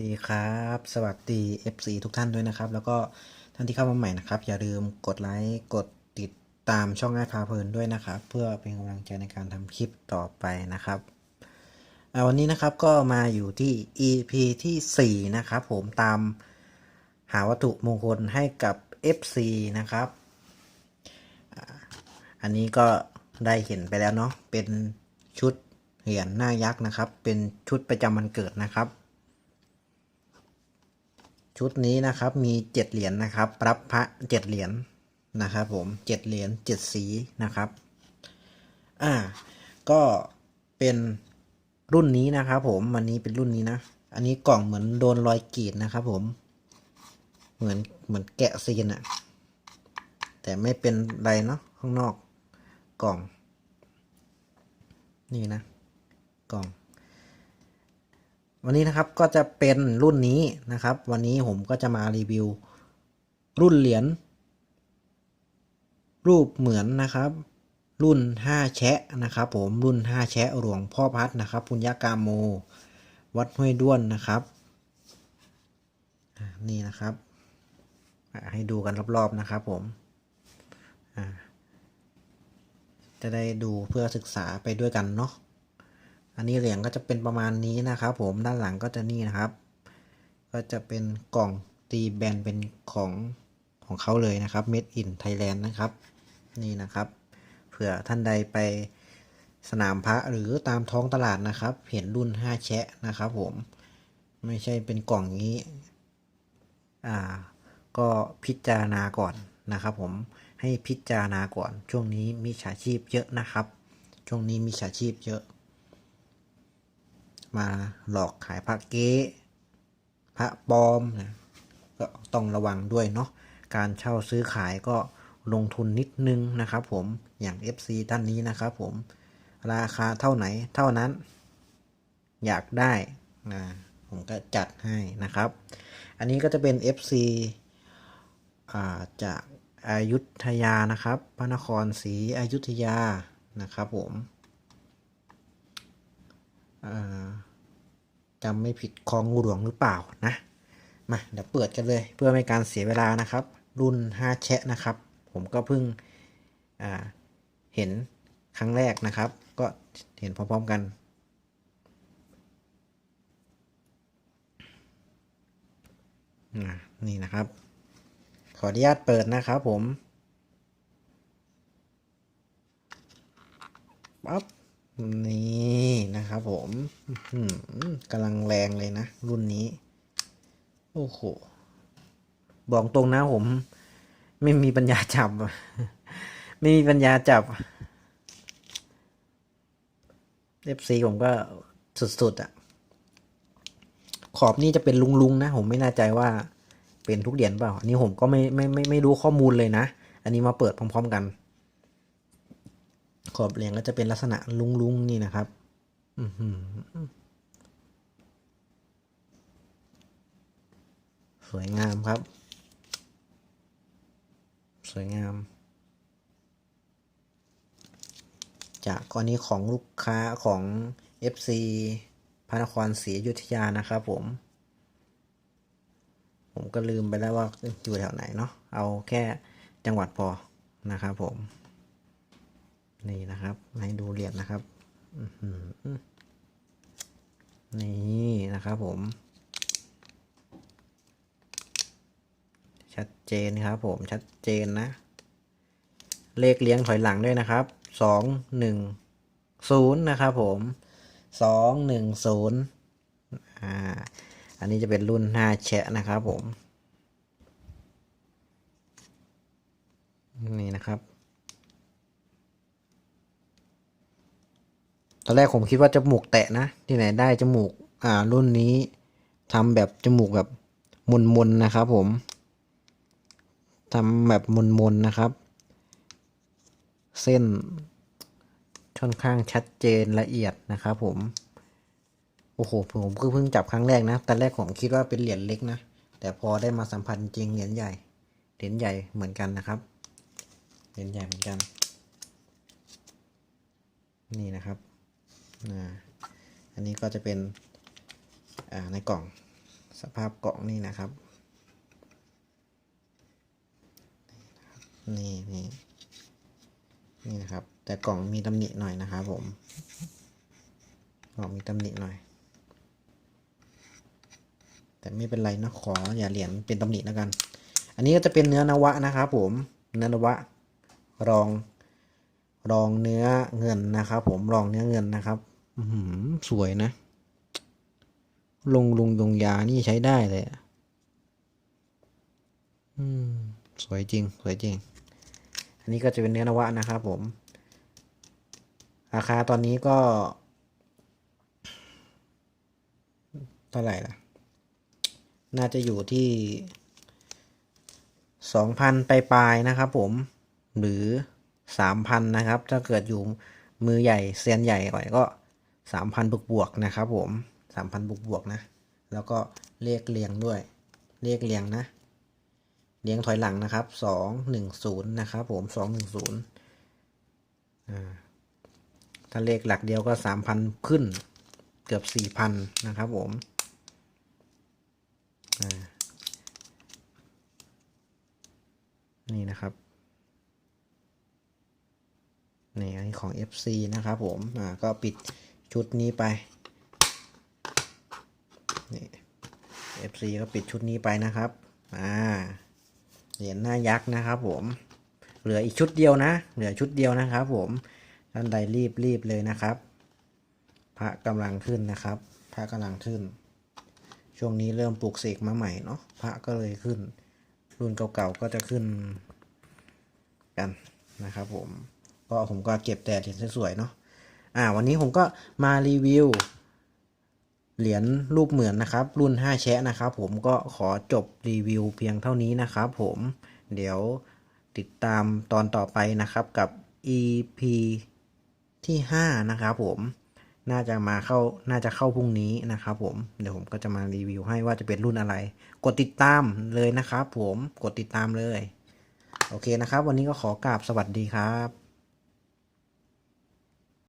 ดีครับ สวัสดี FC ทุกท่านด้วยนะครับ แล้วก็ท่านที่เข้ามาใหม่นะครับ อย่าลืมกดไลค์กดติดตามช่องง่ายพาเพลินด้วยนะครับ เพื่อเป็นกำลังใจในการทำคลิปต่อไปนะครับวันนี้นะครับก็มาอยู่ที่ EP ที่ 4 นะครับผมตามหาวัตถุมงคลให้กับ FC นะครับ อันนี้ก็ได้เห็นไปแล้วเนาะเป็นชุดเหรียญหน้ายักษ์นะครับ เป็นชุดประจำวันเกิดนะครับ ชุดนี้นะครับมีเจ็ดเหรียญนะครับ รับพระเจ็ดเหรียญนะครับผมเจ็ดเหรียญเจ็ดสีนะครับ อ่า ก็เป็นรุ่นนี้นะครับผมวันนี้เป็นรุ่นนี้นะ อันนี้กล่องเหมือนโดนรอยกรีดนะครับผม เหมือนเหมือนแกะซีนอะแต่ไม่เป็นไรเนาะข้างนอกกล่อง นี่นะ กล่อง วันนี้นะครับก็จะเป็นรุ่นนี้นะครับ วันนี้ผมก็จะมารีวิว รุ่นเหรียญรูปเหมือนนะครับ รุ่น 5 แชะนะครับ ผมรุ่น 5 แชะหลวงพ่อพัดนะครับปุญญากาโม วัดห้วยด้วนนะครับนี่นะครับให้ดูกันรอบๆนะครับ ผมจะได้ดูเพื่อศึกษาไปด้วยกันเนาะ อันนี้เหรียญก็จะเป็นประมาณนี้นะครับผมด้านหลังก็จะนี่นะครับ ก็จะเป็นกล่องตีแบนเป็นของของเขาเลยนะครับ Made in Thailand นะครับ นี่นะครับ เผื่อท่านใดไปสนามพระหรือตามท้องตลาดนะครับ เห็นรุ่น 5 แชะนะครับผมไม่ใช่เป็นกล่องนี้ อ่า ก็พิจารณาก่อนนะครับผมให้พิจารณาก่อนช่วงนี้มีฉาชีพเยอะนะครับ ช่วงนี้มีฉาชีพเยอะ มาหลอกขายพระเก๊พระปลอมนะก็ต้องระวังด้วยเนาะการเช่าซื้อขายก็ลงทุนนิดนึงนะครับผมอย่าง FC ท่านนี้นะครับผมราคาเท่าไหนเท่านั้น อยากได้นะผมก็จัดให้นะครับ อันนี้ก็จะเป็น FC อ่าจากอายุทยานะครับ พระนครศรีอยุธยานะครับผมอ่า จำไม่ผิดคลองหลวงหรือเปล่านะ มาเดี๋ยวเปิดกันเลยเพื่อไม่การเสียเวลานะครับ รุ่น 5 แชะนะครับ ผมก็เพิ่งเห็นครั้งแรกนะครับ ก็เห็นพร้อมๆกัน นี่นะครับ ขออนุญาตเปิดนะครับผม ปั๊บ นี่นะครับผมกำลังแรงเลยนะ รุ่นนี้ โอ้โห บอกตรงนะผม ไม่มีปัญญาจับ ไม่มีปัญญาจับเอฟซีผมก็สุดๆอะ ขอบนี่จะเป็นลุงๆนะ ผมไม่แน่ใจว่าเป็นทุกเหรียญเปล่า อันนี้ผมก็ไม่ไม่ไม่ไม่รู้ข้อมูลเลยนะ อันนี้มาเปิดพร้อม ๆ กัน ขอบเหรียญก็จะเป็นลักษณะลุงๆนี่นะครับอือหือสวยงามครับ สวยงาม จากกรณีของลูกค้าของ FC พระนครศรีอยุธยานะครับผม ผมก็ลืมไปแล้วว่าอยู่แถวไหนเนาะเอาแค่จังหวัดพอนะครับผม นี่นะครับ ให้ดูเหรียญนะครับนี่นะครับผม ชัดเจนครับผมชัดเจนนะ เลขเลี้ยงถอยหลังด้วยนะครับสองหนึ่งศูนย์นะครับผมสองหนึ่งศูนย์อ่าอันนี้จะเป็นรุ่นห้าแชะนะครับผม นี่นะครับ ตอนแรกผมคิดว่าจมูกแตะนะ ที่ไหนได้จมูกอ่ารุ่นนี้ทำแบบจมูกแบบมนๆนะครับผมทำแบบมนๆนะครับ เส้นค่อนข้างชัดเจนละเอียดนะครับผม โอ้โหผมก็เพิ่งจับครั้งแรกนะตอนแรกผมคิดว่าเป็นเหรียญเล็กนะ แต่พอได้มาสัมผัสจริงเหรียญใหญ่ เหรียญใหญ่เหมือนกันนะครับ เหรียญใหญ่เหมือนกัน นี่นะครับ อันนี้ก็จะเป็นในกล่องสภาพกล่องนี่นะครับ นี่นี่นี่นะครับ แต่กล่องมีตำหนิหน่อยนะครับผมกล่องมีตำหนิหน่อย แต่ไม่เป็นไรนะขออย่าเหรียญเป็นตำหนิแล้วกัน อันนี้ก็จะเป็นเนื้อนวะนะครับผมเนื้อนวะรองรองเนื้อเงินนะครับ ผมรองเนื้อเงินนะครับ สวยนะ ลงลงยงยานี่ใช้ได้เลยอืม สวยจริง สวยจริง อันนี้ก็จะเป็นเนื้อนวะนะครับผม ราคาตอนนี้ก็ เท่าไหร่ล่ะ น่าจะอยู่ที่สองพันปลายๆนะครับผม หรือสามพันนะครับ ถ้าเกิดอยู่มือใหญ่เซียนใหญ่หน่อยก็ สามพันบวกบวกๆนะครับผมสามพันบวกบวกๆนะ แล้วก็เลขเรียงด้วย เลขเรียงนะ เรียงถอยหลังนะครับสองหนึ่งศูนย์นะครับผมสองหนึ่งศูนย์ถ้าเลขหลักเดียวก็สามพันขึ้นเกือบสี่พันนะครับผมนี่นะครับนี่อันนี้ของ FC นะครับผม อ่า ก็ปิด ชุดนี้ไปนี่ FC ก็ปิดชุดนี้ไปนะครับ อ่า เหรียญหน้ายักษ์นะครับผม เหลืออีกชุดเดียวนะ เหลือชุดเดียวนะครับผม ท่านใดรีบรีบเลยนะครับ พระกำลังขึ้นนะครับ พระกำลังขึ้น ช่วงนี้เริ่มปลูกเสกมาใหม่เนาะ พระก็เลยขึ้น รุ่นเก่าๆก็จะขึ้นกันนะครับผม ก็ผมก็เก็บแต่เหรียญสวยๆเนาะ อ่าวันนี้ผมก็มารีวิว เหรียญรูปเหมือนนะครับ รุ่น 5 แชะนะครับ ผมก็ขอจบรีวิวเพียงเท่านี้นะครับผมเดี๋ยวติดตามตอนต่อไปนะครับกับ EP ที่ 5 นะครับผมน่าจะมาเข้าน่าจะเข้าพรุ่งนี้นะครับผมเดี๋ยวผมก็จะมารีวิวให้ว่าจะเป็นรุ่นอะไร กดติดตามเลยนะครับผมกดติดตามเลย โอเคนะครับ วันนี้ก็ขอกราบสวัสดีครับ